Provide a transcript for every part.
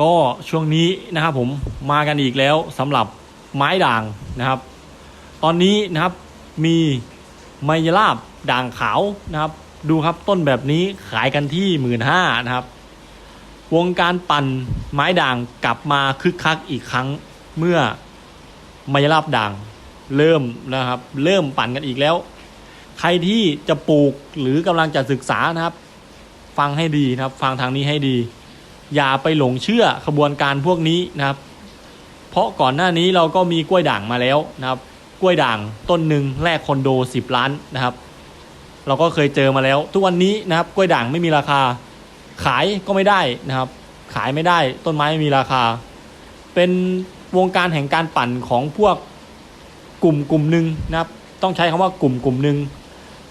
ก็ช่วงนี้นะครับผมมากันอีกแล้วสำหรับไม้ด่างนะครับ ตอนนี้นะครับมีไมยลาบด่างขาวนะครับ ดูครับต้นแบบนี้ขายกันที่หมื่นห้านะครับ วงการปั่นไม้ด่างกลับมาคึกคักอีกครั้งเมื่อไมยลาบด่างเริ่มนะครับ เริ่มปั่นกันอีกแล้ว ใครที่จะปลูกหรือกำลังจะศึกษานะครับ ฟังให้ดีนะครับ ฟังทางนี้ให้ดี อย่าไปหลงเชื่อขบวนการพวกนี้นะครับ เพราะก่อนหน้านี้เราก็มีกล้วยด่างมาแล้วนะครับ กล้วยด่างต้นหนึ่งแลกคอนโด 10 ล้านนะครับ เราก็เคยเจอมาแล้ว ทุกวันนี้นะครับกล้วยด่างไม่มีราคา ขายก็ไม่ได้นะครับ ขายไม่ได้ต้นไม้ไม่มีราคา เป็นวงการแห่งการปั่นของพวกกลุ่มกลุ่มหนึ่งนะครับ ต้องใช้คำว่ากลุ่มกลุ่มหนึ่ง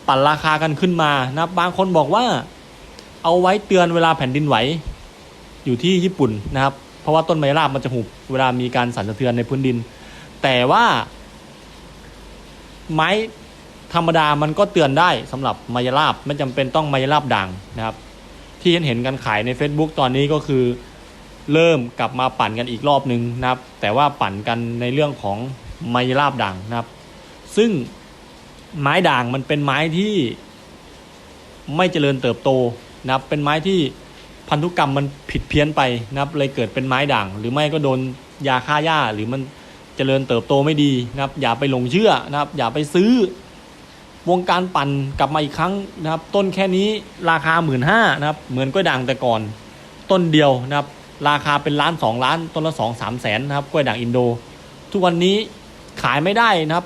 ปั่นราคากันขึ้นมานะครับบางคนบอกว่า เอาไว้เตือนเวลาแผ่นดินไหว อยู่ที่ญี่ปุ่นนะครับ เพราะว่าต้นไม้ราบมันจะหุบเวลามีการสั่นสะเทือนในพื้นดิน แต่ว่า ไม้ธรรมดามันก็เตือนได้สำหรับไมยราบไม่จำเป็นต้องไมยราบด่างนะครับ ที่เห็นเห็นกันขายใน Facebook ตอนนี้ก็คือเริ่มกลับมาปั่นกันอีกรอบหนึ่งนะครับ แต่ว่าปั่นกันในเรื่องของไมยราบด่างนะครับ ซึ่งไม้ด่างมันเป็นไม้ที่ไม่เจริญเติบโตนะครับ เป็นไม้ที่ พันธุกรรมมันผิดเพี้ยนไปนะครับเลยเกิดเป็นไม้ด่าง หรือไม่ก็โดนยาฆ่าหญ้าหรือมันเจริญเติบโตไม่ดีนะครับ อย่าไปหลงเชื่อนะครับ อย่าไปซื้อ วงการปั่นกลับมาอีกครั้งนะครับ ต้นแค่นี้ราคาหมื่นห้านะครับ เหมือนกล้วยด่างแต่ก่อน ต้นเดียวนะครับ ราคาเป็นล้านสองล้าน ต้นละสองสามแสนนะครับกล้วยด่างอินโด ทุกวันนี้ขายไม่ได้นะครับ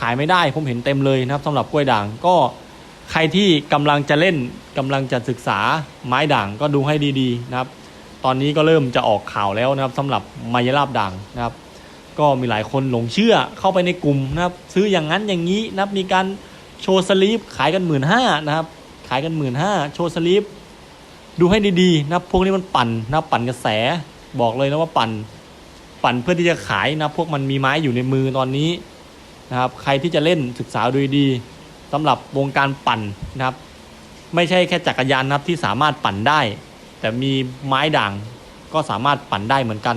ขายไม่ได้ผมเห็นเต็มเลยนะครับสำหรับกล้วยด่างก็ ใครที่กำลังจะเล่นกำลังจะศึกษาไม้ด่างก็ดูให้ดีๆนะครับ ตอนนี้ก็เริ่มจะออกข่าวแล้วนะครับสำหรับไมยราบด่างนะครับ ก็มีหลายคนหลงเชื่อเข้าไปในกลุ่มนะครับ ซื้ออย่างนั้นอย่างนี้นะครับมีการโชว์สลีปขายกันหมื่นห้านะครับ ขายกันหมื่นห้าโชว์สลีปดูให้ดีๆนะครับพวกนี้มันปั่นนะปั่นกระแสบอกเลยนะว่าปั่น ปั่นเพื่อที่จะขายนะพวกมันมีไม้อยู่ในมือตอนนี้นะครับ ใครที่จะเล่นศึกษาดูดี สำหรับวงการปั่นนะครับ ไม่ใช่แค่จักรยานนะครับที่สามารถปั่นได้ แต่มีไม้ด่างก็สามารถปั่นได้เหมือนกัน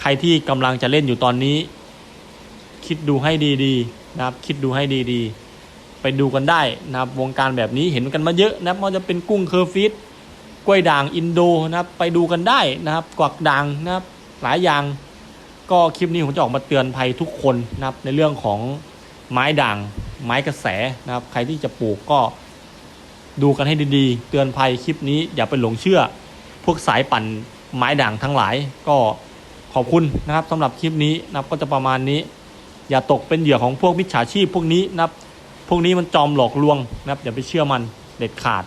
ใครที่กำลังจะเล่นอยู่ตอนนี้ คิดดูให้ดีๆนะครับ คิดดูให้ดีๆ ไปดูกันได้นะครับ วงการแบบนี้เห็นกันมาเยอะนะครับไม่ว่าจะเป็นกุ้งเคอร์ฟิตกล้วยด่างอินโดนะครับ ไปดูกันได้นะครับ กวักด่างนะครับ หลายอย่าง ก็คลิปนี้ผมจะออกมาเตือนภัยทุกคนนะครับในเรื่องของไม้ด่าง ไม้กระแสนะครับ ใครที่จะปลูกก็ดูกันให้ดีๆ เตือนภัยคลิปนี้อย่าไปหลงเชื่อ พวกสายปั่นไม้ด่างทั้งหลายก็ขอบคุณนะครับสำหรับคลิปนี้นะครับก็จะประมาณนี้ อย่าตกเป็นเหยื่อของพวกมิจฉาชีพพวกนี้นะครับ พวกนี้มันจอมหลอกลวงนะครับอย่าไปเชื่อมันเด็ดขาด